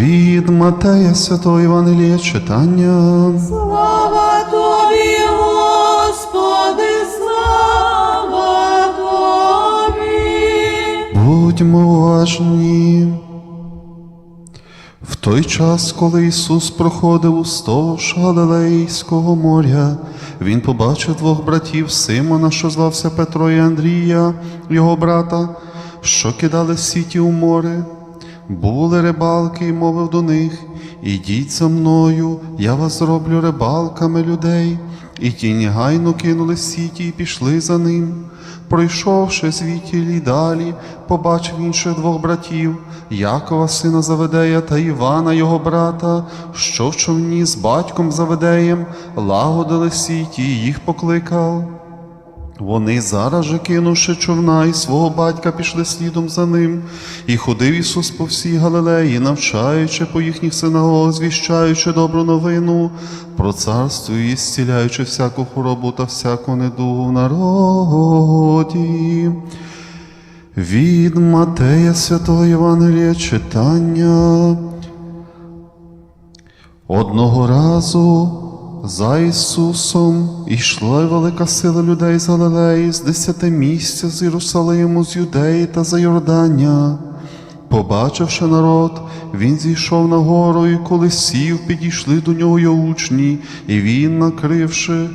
Від Матея Святого Євангелія читання. Слава тобі, Господи, слава тобі. Будьмо уважні. В той час, коли Ісус проходив уздовж Галилейського моря, Він побачив двох братів Симона, що звався Петро і Андрія, його брата, що кидали сіті у море. Були рибалки і мовив до них: Ідіть за мною, я вас зроблю рибалками людей. І ті негайно кинули сіті і пішли за ним. Пройшовши звідтіль далі, побачив інших двох братів, Якова, сина Заведея, та Івана, його брата, що в човні з батьком Заведеєм лагодили сіті, і їх покликав. Вони зараз же, кинувши човна і свого батька, пішли слідом за ним, і ходив Ісус по всій Галилеї, навчаючи по їхніх синагогах, звіщаючи добру новину про царство і зціляючи всяку хворобу та всяку недугу в народі. Від Матея Святого Євангелія читання. Одного разу за Ісусом йшла велика сила людей з Галилеї, з десяти місця з Єрусалиму, з Юдеї та за Йордання. Побачивши народ, він зійшов на гору, і коли сів, підійшли до нього його учні, і він, накривши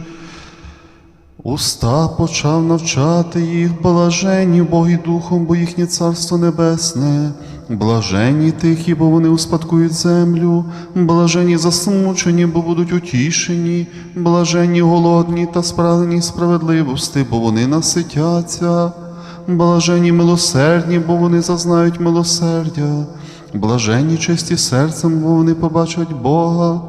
Уста почав навчати їх, блаженні Боги Духом, бо їхнє Царство Небесне, блаженні тихі, бо вони успадкують землю, блаженні засмучені, бо будуть утішені, блаженні голодні та спрагнені справедливості, бо вони наситяться, блаженні милосердні, бо вони зазнають милосердя, блаженні чисті серцем, бо вони побачать Бога.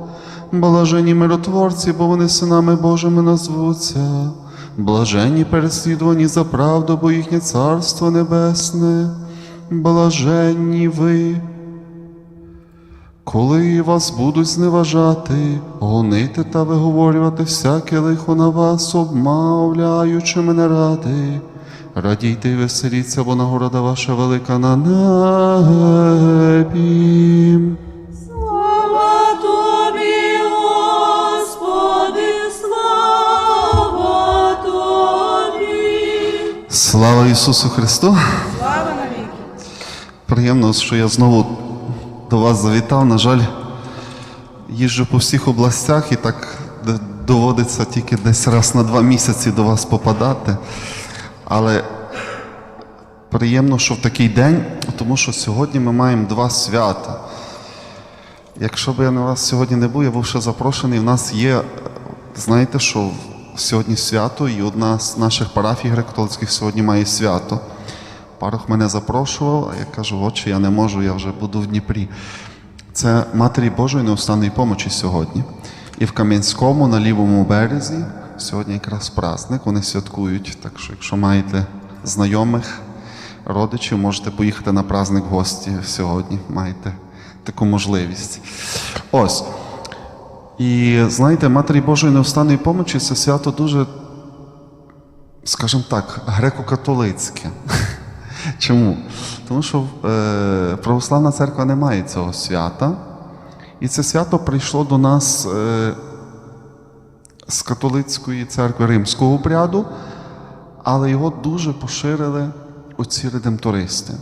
Блаженні миротворці, бо вони синами Божими назвуться. Блаженні переслідувані за правду, бо їхнє царство небесне. Блаженні ви. Коли вас будуть зневажати, гонити та виговорювати всяке лихо на вас, обмовляючи мене ради. Радійте й веселіться, бо нагорода ваша велика на небі. Слава Ісусу Христу! Приємно, що я знову до вас завітав. На жаль, їжджу по всіх областях і так доводиться тільки десь раз на два місяці до вас попадати. Але приємно, що в такий день, тому що сьогодні ми маємо два свята. Якщо б я на вас сьогодні не був, я був ще запрошений. У нас є, знаєте, що сьогодні свято, і одна з наших парафій греко-католицьких сьогодні має свято. Парох мене запрошував, а я кажу, отче, я не можу, я вже буду в Дніпрі. Це Матері Божої неустанної помочі сьогодні. І в Кам'янському на лівому березі сьогодні якраз праздник, вони святкують. Так що, якщо маєте знайомих, родичів, можете поїхати на праздник в гості сьогодні. Маєте таку можливість. Ось. І знаєте, Матері Божої неустанної помочі це свято дуже, скажімо так, греко-католицьке. Чому? Тому що е, православна церква не має цього свята. І це свято прийшло до нас е, з католицької церкви римського обряду, але його дуже поширили оці редемтористи.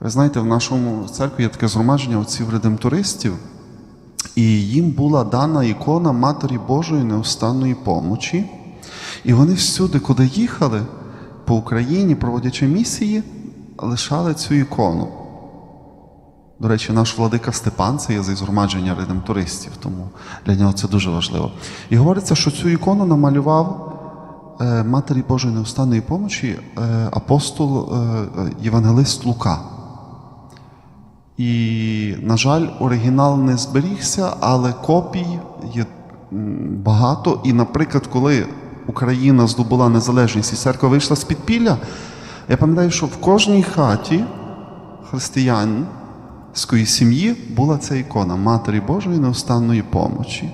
Ви знаєте, в нашому церкві є таке згромадження отців редемтористів, і їм була дана ікона Матері Божої неустанної помочі. І вони всюди, куди їхали по Україні, проводячи місії, лишали цю ікону. До речі, наш владика Степан це є зі згромадження редемтористів, тому для нього це дуже важливо. І говориться, що цю ікону намалював е, Матері Божої неустанної помочі е, апостол е, Євангелист Лука. І, на жаль, оригінал не зберігся, але копій є багато. І, наприклад, коли Україна здобула незалежність і церква вийшла з підпілля, я пам'ятаю, що в кожній хаті християнської сім'ї була ця ікона Матері Божої неустанної помочі.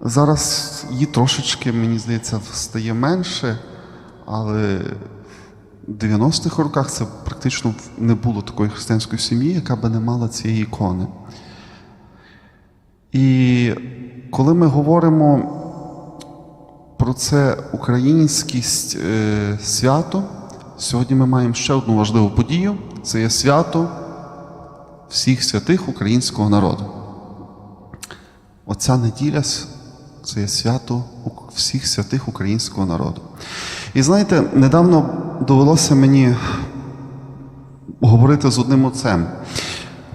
Зараз її трошечки, мені здається, стає менше, але в 90-х роках це практично не було такої християнської сім'ї, яка би не мала цієї ікони. І коли ми говоримо про це українськість е, свято, сьогодні ми маємо ще одну важливу подію це є свято всіх святих українського народу. Оця неділя це є свято всіх святих українського народу. І знаєте, недавно довелося мені говорити з одним отцем,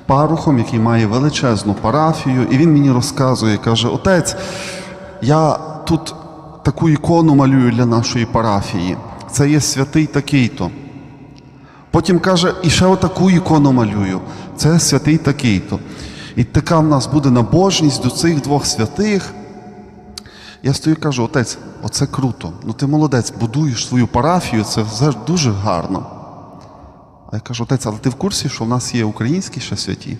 парухом, який має величезну парафію, і він мені розказує, каже: Отець, я тут таку ікону малюю для нашої парафії. Це є святий такий-то. Потім каже, і ще отаку ікону малюю. Це святий такий-то. І така в нас буде набожність до цих двох святих. Я стою і кажу, отець, оце круто. Ну ти молодець, будуєш свою парафію, це все дуже гарно. А я кажу, отець, але ти в курсі, що в нас є українські ще святі?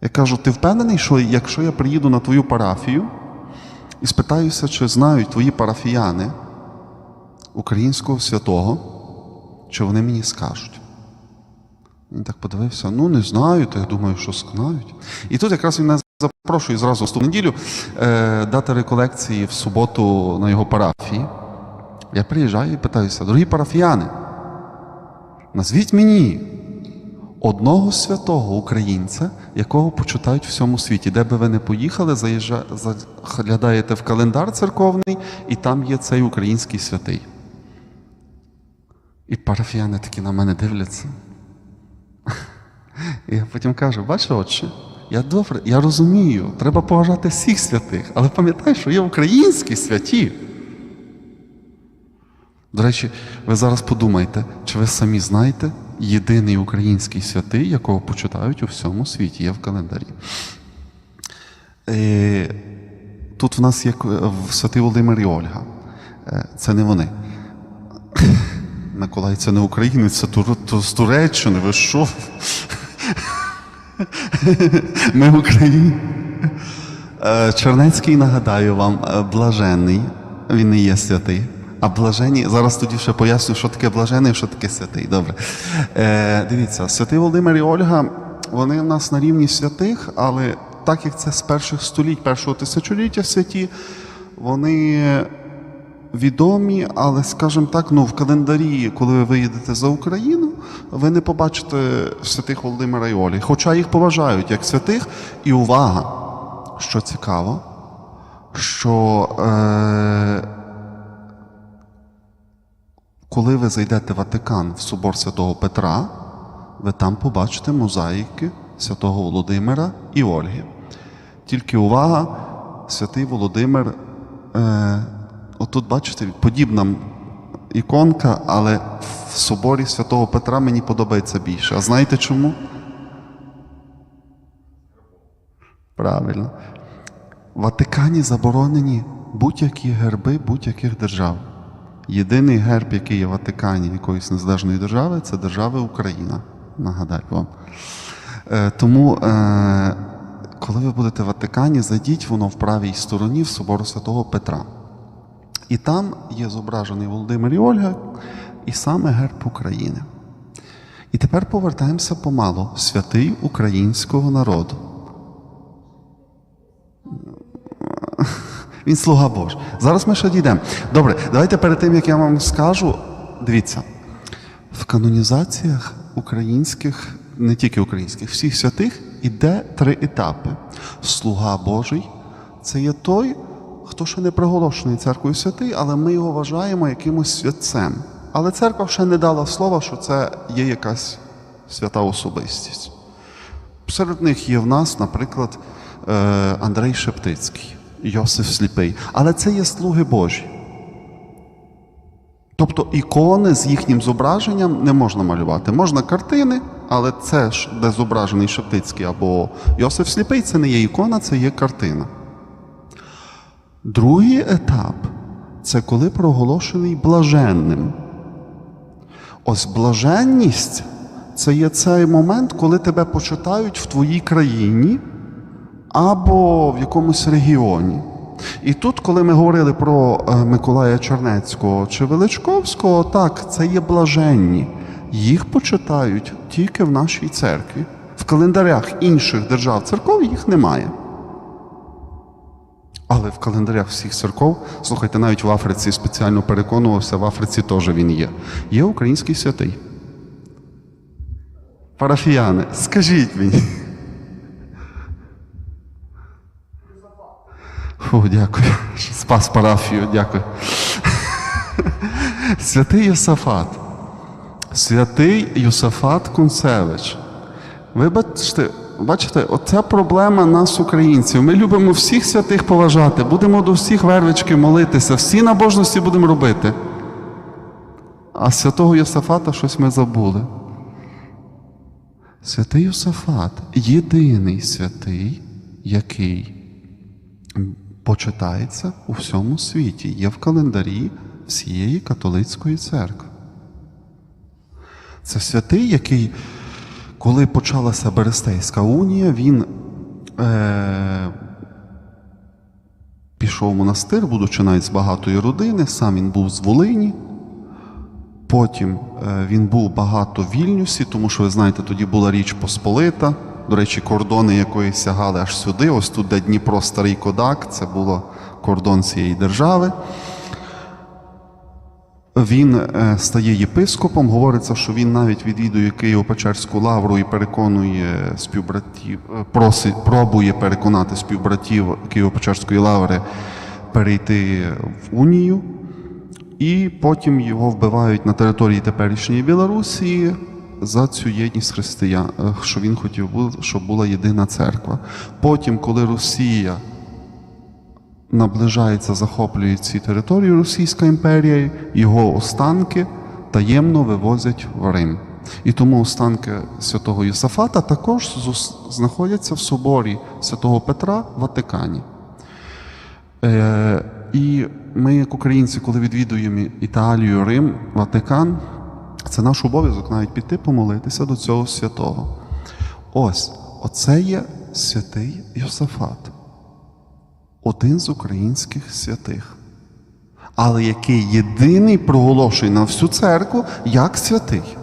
Я кажу, ти впевнений, що якщо я приїду на твою парафію і спитаюся, чи знають твої парафіяни українського святого, чи вони мені скажуть? Він так подивився, ну не знаю, то я думаю, що знають. І тут якраз він нас запрошує зразу в неділю е, дати реколекції в суботу на його парафії. Я приїжджаю і питаюся, дорогі парафіяни, назвіть мені одного святого українця, якого почитають в всьому світі. Де би ви не поїхали, заглядаєте в календар церковний, і там є цей український святий. І парафіяни такі на мене дивляться. І я потім кажу, бачиш, отче, я добре, я розумію, треба поважати всіх святих, але пам'ятай, що є українські святі. До речі, ви зараз подумайте, чи ви самі знаєте єдиний український святий, якого почитають у всьому світі, є в календарі. Е, Тут в нас є к- святий Володимир і Ольга. Е, Це не вони. Миколай це не українець, це з Туреччини. Ви що? Ми Україні. Е, Чернецький, нагадаю вам, е, блаженний. Він не є святий. А блаженні, зараз тоді ще поясню, що таке блажений, що таке святий. Добре. Е, дивіться, святий Володимир і Ольга, вони в нас на рівні святих, але так як це з перших століть, першого тисячоліття святі, вони відомі, але, скажімо так, ну, в календарі, коли ви виїдете за Україну, ви не побачите святих Володимира і Олі. Хоча їх поважають як святих, і увага, що цікаво, що е, коли ви зайдете в Ватикан в собор святого Петра, ви там побачите мозаїки святого Володимира і Ольги. Тільки увага, святий Володимир, е, отут бачите, подібна іконка, але в соборі святого Петра мені подобається більше. А знаєте чому? Правильно. В Ватикані заборонені будь-які герби будь-яких держав. Єдиний герб, який є в Ватикані якоїсь незалежної держави, це держава Україна. Нагадаю вам. Е, тому, е, коли ви будете в Ватикані, зайдіть воно в правій стороні в собору святого Петра. І там є зображений Володимир і Ольга, і саме герб України. І тепер повертаємося помалу. Святий українського народу. Він слуга Божий. Зараз ми ще дійдемо. Добре, давайте перед тим, як я вам скажу, дивіться, в канонізаціях українських, не тільки українських, всіх святих іде три етапи. Слуга Божий це є той, хто ще не приголошений церквою святий, але ми його вважаємо якимось святцем. Але церква ще не дала слова, що це є якась свята особистість. Серед них є в нас, наприклад, е, Андрей Шептицький, Йосиф Сліпий. Але це є слуги Божі. Тобто ікони з їхнім зображенням не можна малювати. Можна картини, але це ж, де зображений Шептицький або Йосиф Сліпий, це не є ікона, це є картина. Другий етап це коли проголошений блаженним. Ось блаженність це є цей момент, коли тебе почитають в твоїй країні або в якомусь регіоні. І тут, коли ми говорили про е, Миколая Чернецького чи Величковського, так, це є блаженні. Їх почитають тільки в нашій церкві. В календарях інших держав церков їх немає. Але в календарях всіх церков, слухайте, навіть в Африці спеціально переконувався, в Африці теж він є. Є український святий. Парафіяни, скажіть мені. Фу, дякую. Спас парафію, дякую. Святий Йосафат. Святий Йосафат Кунцевич. Ви бачите, бачите, оця проблема нас, українців. Ми любимо всіх святих поважати, будемо до всіх вервички молитися, всі набожності будемо робити. А святого Йосафата щось ми забули. Святий Йосафат єдиний святий, який почитається у всьому світі, є в календарі всієї католицької церкви. Це святий, який, коли почалася Берестейська унія, він е, пішов в монастир, будучи навіть з багатої родини, сам він був з Волині. Потім е, він був багато в Вільнюсі, тому що ви знаєте, тоді була Річ Посполита. До речі, кордони якої сягали аж сюди. Ось тут, де Дніпро Старий Кодак, це було кордон цієї держави. Він е, стає єпископом. Говориться, що він навіть відвідує Києво-Печерську лавру і переконує співбратів, е, просить, пробує переконати співбратів Києво-Печерської лаври перейти в унію. І потім його вбивають на території теперішньої Білорусі за цю єдність християн, е, що він хотів, щоб була єдина церква. Потім, коли Росія наближається, захоплює ці території, Російська імперія, його останки таємно вивозять в Рим. І тому останки святого Йосафата також знаходяться в соборі святого Петра в Ватикані. Е, і ми, як українці, коли відвідуємо Італію, Рим, Ватикан, це наш обов'язок навіть піти помолитися до цього святого. Ось, оце є святий Йосафат, один з українських святих, але який єдиний проголошує на всю церкву як святий.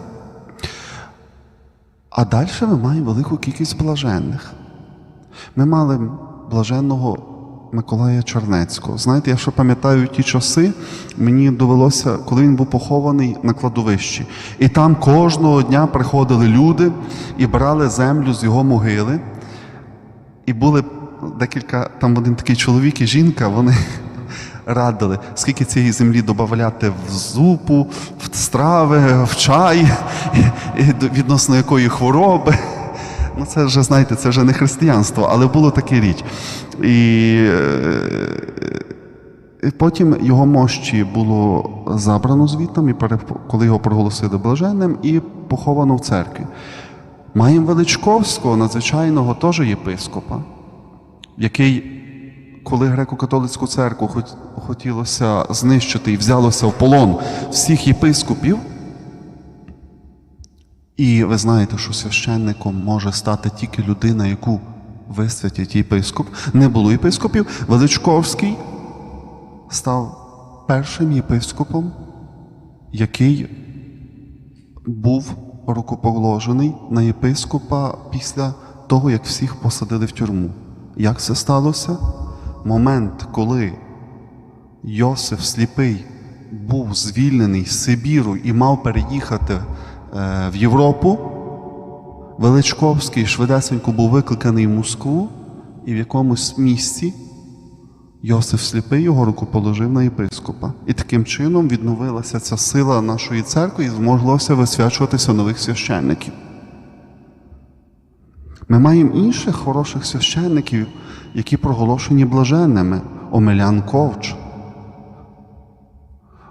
А далі ми маємо велику кількість блаженних. Ми мали блаженного Миколая Чернецького. Знаєте, я ще пам'ятаю ті часи, мені довелося, коли він був похований на кладовищі. І там кожного дня приходили люди і брали землю з його могили. І були декілька, там один такий чоловік і жінка, вони радили, скільки цієї землі додати в зупу, в страви, в чай, відносно якої хвороби. Ну, це вже, знаєте, це вже не християнство, але було таке річ. І, е, і потім його мощі було забрано звітом, і коли його проголосили блаженним, і поховано в церкві. Маємо Величковського, надзвичайного теж єпископа, який, коли греко-католицьку церкву хот- хотілося знищити і взялося в полон всіх єпископів, і ви знаєте, що священником може стати тільки людина, яку висвятять єпископ. Не було єпископів. Величковський став першим єпископом, який був рукоположений на єпископа після того, як всіх посадили в тюрму. Як це сталося? Момент, коли Йосиф Сліпий був звільнений з Сибіру і мав переїхати в Європу, Величковський швидесенько був викликаний в Москву, і в якомусь місці Йосиф Сліпий його руку положив на єпископа. І таким чином відновилася ця сила нашої церкви і змоглося висвячуватися нових священників. Ми маємо інших хороших священників, які проголошені блаженними. Омелян Ковч.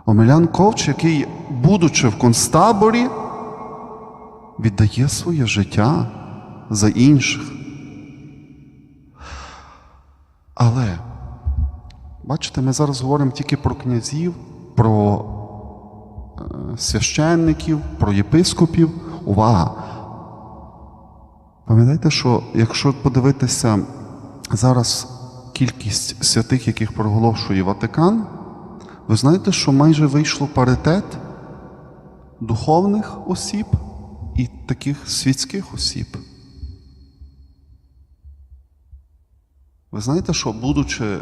Омелян Ковч, який, будучи в концтаборі, віддає своє життя за інших. Але, бачите, ми зараз говоримо тільки про князів, про е, священників, про єпископів. Увага! Пам'ятаєте, що якщо подивитися зараз кількість святих, яких проголошує Ватикан, ви знаєте, що майже вийшло паритет духовних осіб і таких світських осіб. Ви знаєте, що, будучи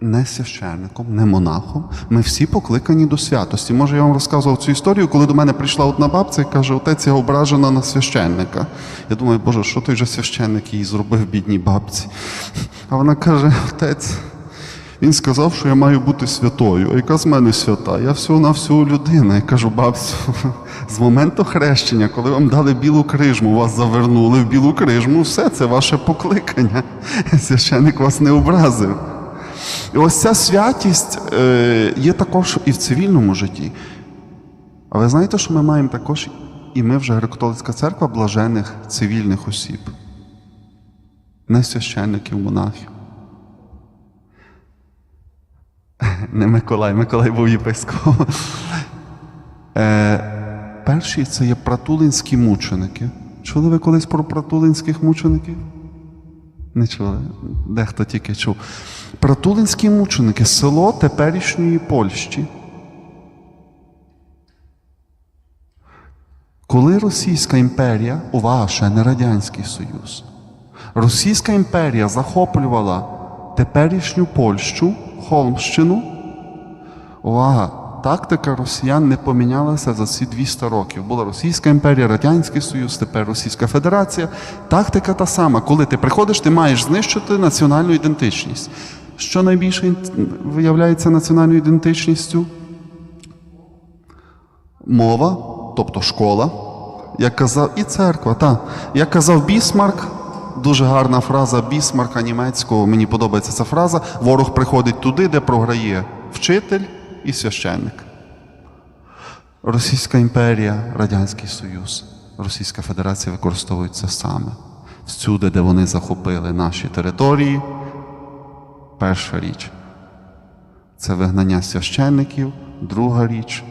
не священником, не монахом, ми всі покликані до святості. Може, я вам розказував цю історію, коли до мене прийшла одна бабця і каже, отець я ображена на священника. Я думаю, Боже, що той же священник їй зробив бідній бабці? А вона каже: отець, він сказав, що я маю бути святою. А яка з мене свята? Я всього на всього людина. Я кажу, бабцю, з моменту хрещення, коли вам дали білу крижму, вас завернули в білу крижму, все це ваше покликання. Священник вас не образив. І ось ця святість е, є також і в цивільному житті. А ви знаєте, що ми маємо також, і ми вже греко-католицька церква блажених цивільних осіб, не священників, монахів. Не Миколай, Миколай був єпископом. Е, перші це є пратулинські мученики. Чули ви колись про пратулинських мучеників? Не чули. Дехто тільки чув. Пратулинські мученики село теперішньої Польщі. Коли Російська імперія, увага, ще не Радянський Союз, Російська імперія захоплювала теперішню Польщу, Холмщину, увага, тактика росіян не помінялася за ці 200 років. Була Російська імперія, Радянський Союз, тепер Російська Федерація. Тактика та сама. Коли ти приходиш, ти маєш знищити національну ідентичність. Що найбільше виявляється національною ідентичністю? Мова, тобто школа, як казав, і церква, та. Як казав Бісмарк, дуже гарна фраза Бісмарка німецького, мені подобається ця фраза. Ворог приходить туди, де програє вчитель і священник. Російська імперія, Радянський Союз, Російська Федерація використовують це саме. Всюди, де вони захопили наші території, перша річ це вигнання священників, друга річ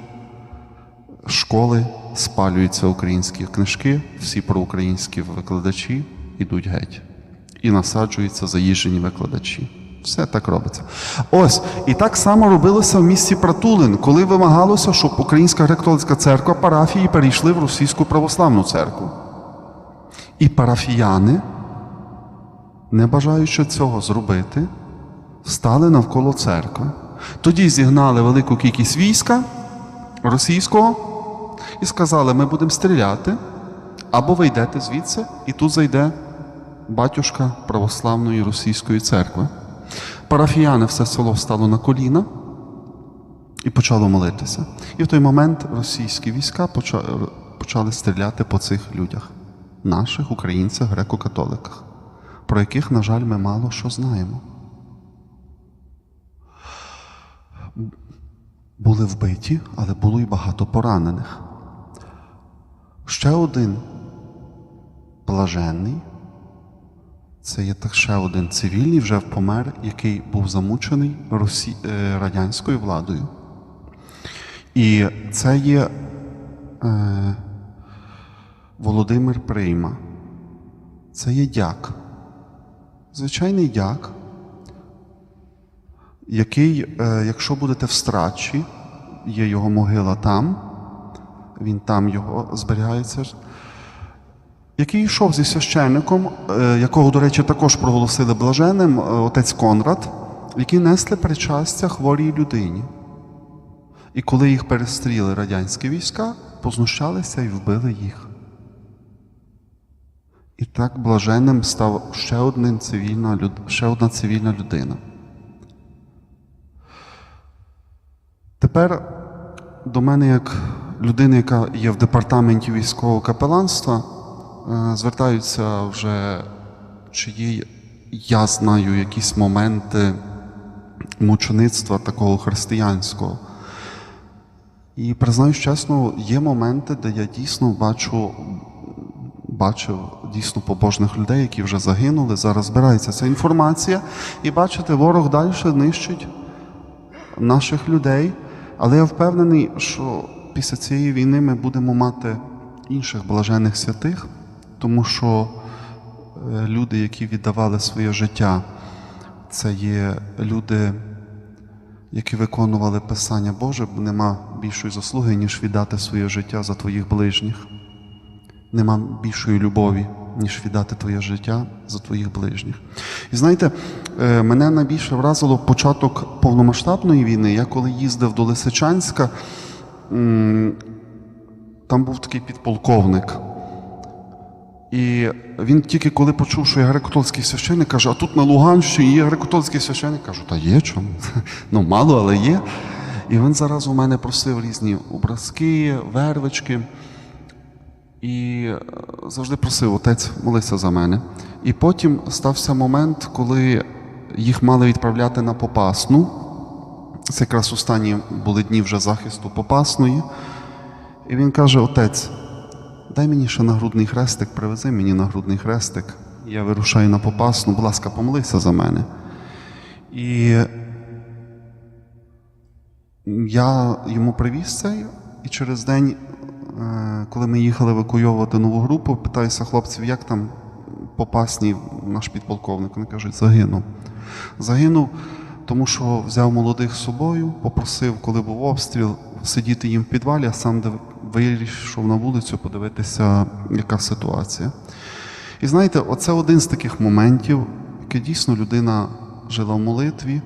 школи спалюються українські книжки, всі проукраїнські викладачі йдуть геть. І насаджуються заїжджені викладачі. Все так робиться. Ось, і так само робилося в місті Пратулин, коли вимагалося, щоб Українська греко-католицька церква парафії перейшли в російську православну церкву. І парафіяни, не бажаючи цього зробити, стали навколо церкви. Тоді зігнали велику кількість війська російського і сказали: ми будемо стріляти, або ви йдете звідси, і тут зайде батюшка православної російської церкви. Парафіяни все село встало на коліна і почало молитися. І в той момент російські війська почали стріляти по цих людях, наших українцях, греко-католиках, про яких, на жаль, ми мало що знаємо. Були вбиті, але було й багато поранених. Ще один блаженний, це є так ще один цивільний, вже помер, який був замучений Росі... е, радянською владою. І це є е, Володимир Прийма. Це є дяк. Звичайний дяк, який, е, якщо будете в страчі, є його могила там, він там його зберігається, який йшов зі священником, е, якого, до речі, також проголосили блаженним, е, отець Конрад, які несли причастя хворій людині. І коли їх перестріли радянські війська, познущалися і вбили їх. І так блаженним став ще, один цивільна, ще одна цивільна людина. Тепер до мене, як людини, яка є в департаменті військового капеланства, звертаються вже, чи є, я знаю, якісь моменти мучеництва такого християнського. І признаюсь чесно, є моменти, де я дійсно бачу, бачив дійсно побожних людей, які вже загинули. Зараз збирається ця інформація, і бачите, ворог далі нищить наших людей. Але я впевнений, що після цієї війни ми будемо мати інших блажених святих, тому що е, люди, які віддавали своє життя це є люди, які виконували Писання Боже, бо нема більшої заслуги, ніж віддати своє життя за твоїх ближніх. Нема більшої любові, ніж віддати твоє життя за твоїх ближніх. І знаєте, е, мене найбільше вразило початок повномасштабної війни. Я коли їздив до Лисичанська, там був такий підполковник. І він тільки коли почув, що я греко-католицький священник, каже, а тут на Луганщині є греко-католицький священник. Кажу, та є чому? Ну, мало, але є. І він зараз у мене просив різні образки, вервички. І е, завжди просив, отець, молися за мене. І потім стався момент, коли їх мали відправляти на Попасну. Це якраз останні були дні вже захисту Попасної. І він каже: Отець, дай мені ще нагрудний хрестик, привези мені нагрудний хрестик. Я вирушаю на Попасну, будь ласка, помолися за мене. І я йому привіз цей, і через день, е, коли ми їхали евакуйовувати нову групу, питаюся хлопців, як там попасні наш підполковник. Вони кажуть, загинув. Загинув, тому що взяв молодих з собою, попросив, коли був обстріл, сидіти їм в підвалі, а сам вийшов на вулицю подивитися, яка ситуація. І знаєте, оце один з таких моментів, яке дійсно людина жила в молитві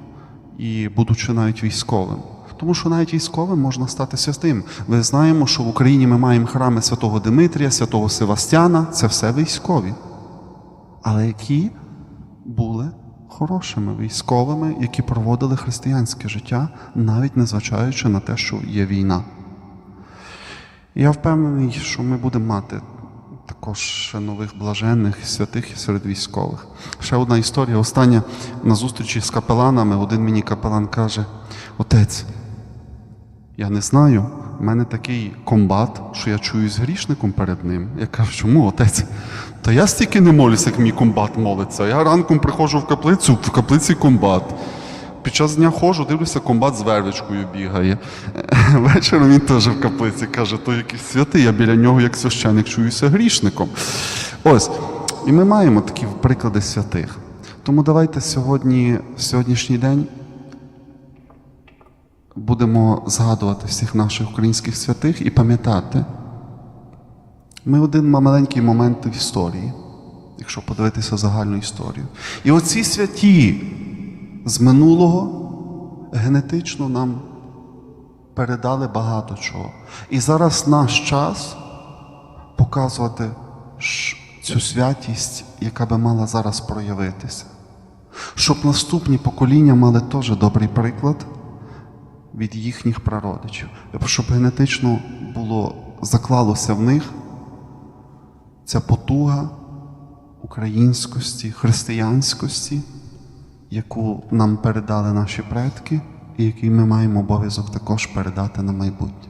і будучи навіть військовим. Тому що навіть військовим можна стати святим. Ми знаємо, що в Україні ми маємо храми святого Димитрія, святого Севастяна, це все військові. Але які були хорошими військовими, які проводили християнське життя, навіть незважаючи на те, що є війна. Я впевнений, що ми будемо мати також нових блаженних і святих і серед військових. Ще одна історія. Остання на зустрічі з капеланами один мені капелан каже: Отець, я не знаю, в мене такий комбат, що я чуюсь грішником перед ним. Я кажу, чому отець? Та я стільки не молюся, як мій комбат молиться. Я ранком приходжу в каплицю, в каплиці комбат. Під час дня ходжу, дивлюся, комбат з вервичкою бігає. Вечором він теж в каплиці каже, то якийсь святий, я біля нього, як священик, чуюся грішником. Ось. І ми маємо такі приклади святих. Тому давайте сьогодні, в сьогоднішній день будемо згадувати всіх наших українських святих і пам'ятати. Ми один маленький момент в історії, якщо подивитися загальну історію. І оці святі з минулого генетично нам передали багато чого. І зараз наш час показувати цю святість, яка би мала зараз проявитися. Щоб наступні покоління мали теж добрий приклад від їхніх прародичів, щоб генетично було заклалося в них ця потуга українськості, християнськості, яку нам передали наші предки, і який ми маємо обов'язок також передати на майбутнє.